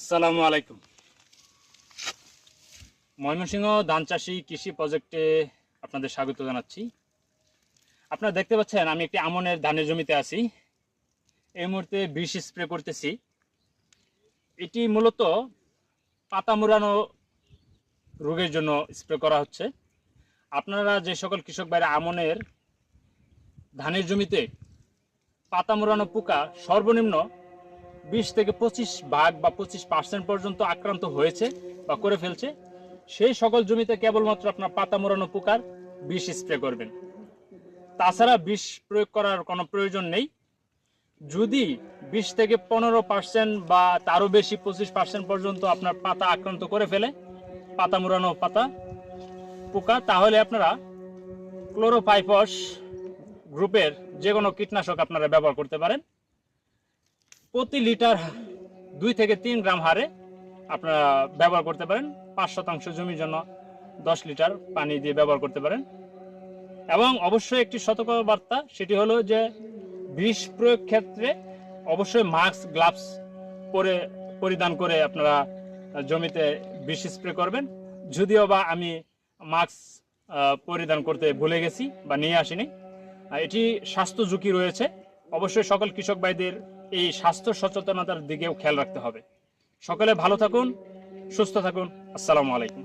আসসালামু আলাইকুম। ময়মনসিংহ ধান চাষি কৃষি প্রজেক্টে আপনাদের স্বাগত জানাচ্ছি। আপনারা দেখতে পাচ্ছেন, আমি একটি আমনের ধানের জমিতে আছি। এই মুহূর্তে বিষ স্প্রে করতেছি। এটি মূলত পাতা মুড়ানো রোগের জন্য স্প্রে করা হচ্ছে। আপনারা যে সকল কৃষক বাইরে আমনের ধানের জমিতে পাতা মুড়ানো পোকা সর্বনিম্ন বিশ থেকে পঁচিশ ভাগ বা পঁচিশ পার্সেন্ট পর্যন্ত আক্রান্ত হয়েছে বা করে ফেলছে। সেই সকল জমিতে কেবলমাত্র আপনার পাতা মোড়ানো পোকার বিষ স্প্রে করবেন। তাছাড়া বিষ প্রয়োগ করার কোনো প্রয়োজন নেই। যদি বিশ থেকে পনেরো পার্সেন্ট বা তারও বেশি পঁচিশ পার্সেন্ট পর্যন্ত আপনার পাতা আক্রান্ত করে ফেলে, পাতা মোড়ানো পাতা, পোকা, তাহলে আপনারা ক্লোরোপাইফস গ্রুপের যে কোনো কীটনাশক আপনারা ব্যবহার করতে পারেন। প্রতি লিটার দুই থেকে তিন গ্রাম হারে আপনারা ব্যবহার করতে পারেন। পাঁচ শতাংশ জমির জন্য দশ লিটার পানি দিয়ে ব্যবহার করতে পারেন। এবং অবশ্যই একটি সতর্কবার্তা, সেটি হলো যে বিষ প্রয়োগ ক্ষেত্রে অবশ্যই মাস্ক, গ্লাভস পরে পরিধান করে আপনারা জমিতে বিষ স্প্রে করবেন। যদিও বা আমি মাস্ক পরিধান করতে ভুলে গেছি বা নিয়ে আসিনি। এটি স্বাস্থ্য ঝুঁকি রয়েছে। অবশ্যই সকল কৃষক ভাইদের এই স্বাস্থ্য সচেতনতার দিকেও খেয়াল রাখতে হবে। সকলে ভালো থাকুন সুস্থ থাকুন। আসসালামু আলাইকুম।